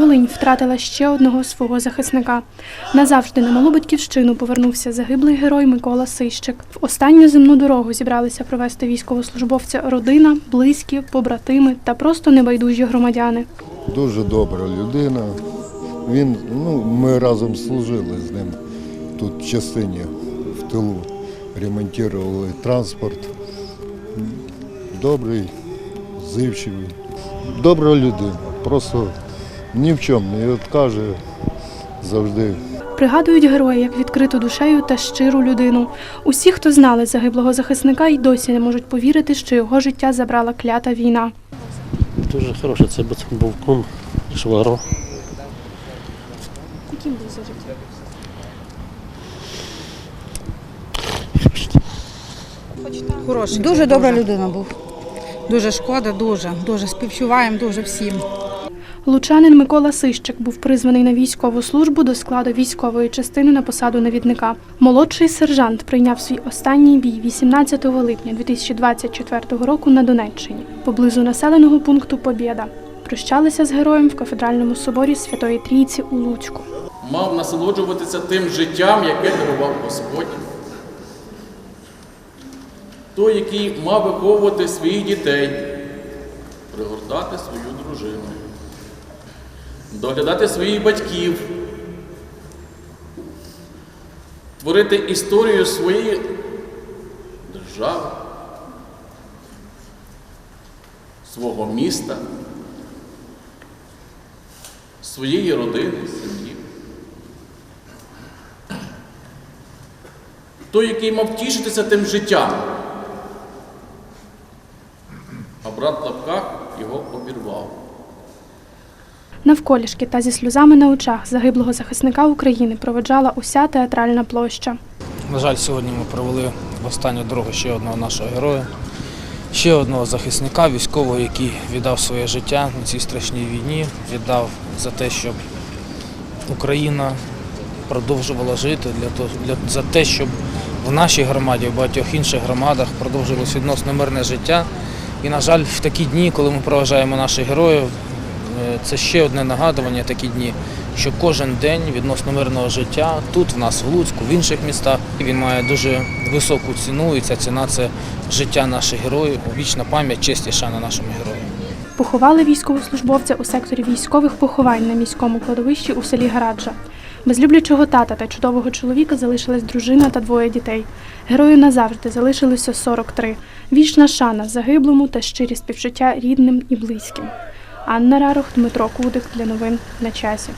Волинь втратила ще одного свого захисника. Назавжди на малу батьківщину повернувся загиблий герой Микола Сищик. В останню земну дорогу зібралися провести військовослужбовця родина, близькі, побратими та просто небайдужі громадяни. Дуже добра людина. Він, ну, ми разом служили з ним тут в частині в тилу, ремонтували транспорт. Добрий, зивчивий. Добра людина. Просто ні в чому не відкаже завжди. Пригадують героя як відкриту душею та щиру людину. Усі, хто знали загиблого захисника, й досі не можуть повірити, що його життя забрала клята війна. Дуже хороший, це був кум Шваро. Яким був за життя? Хороший. Дуже добра людина був. Дуже шкода, дуже, дуже співчуваємо, дуже всім. Лучанин Микола Сищик був призваний на військову службу до складу військової частини на посаду навідника. Молодший сержант прийняв свій останній бій 18 липня 2024 року на Донеччині, поблизу населеного пункту Побєда. Прощалися з героєм в кафедральному соборі Святої Трійці у Луцьку. мав насолоджуватися тим життям, яке дарував Господь. Той, який мав виховувати своїх дітей, пригортати свою дружину, доглядати своїх батьків, творити історію своєї держави, свого міста, своєї родини, сім'ї. Той, який мав тішитися тим життям, а брат в лапках його обірвав. Навколішки та зі сльозами на очах загиблого захисника України проведжала уся театральна площа. На жаль, сьогодні ми провели в останню дорогу ще одного нашого героя, ще одного захисника військового, який віддав своє життя на цій страшній війні, віддав за те, щоб Україна продовжувала жити, для того, для, за те, щоб в нашій громаді, в багатьох інших громадах продовжилось відносно мирне життя. І, на жаль, в такі дні, коли ми проважаємо наших героїв, це ще одне нагадування такі дні, що кожен день відносно мирного життя тут, в нас в Луцьку, в інших містах, він має дуже високу ціну, і ця ціна це життя наших героїв, вічна пам'ять, честь і шана нашим героям. Поховали військовослужбовця у секторі військових поховань на міському кладовищі у селі Гараджа. Без люблячого тата та чудового чоловіка залишилась дружина та двоє дітей. Герою назавжди залишилося 43. Вічна шана загиблому та щирі співчуття рідним і близьким. Анна Рарох, Дмитро Кудик для новин на часі.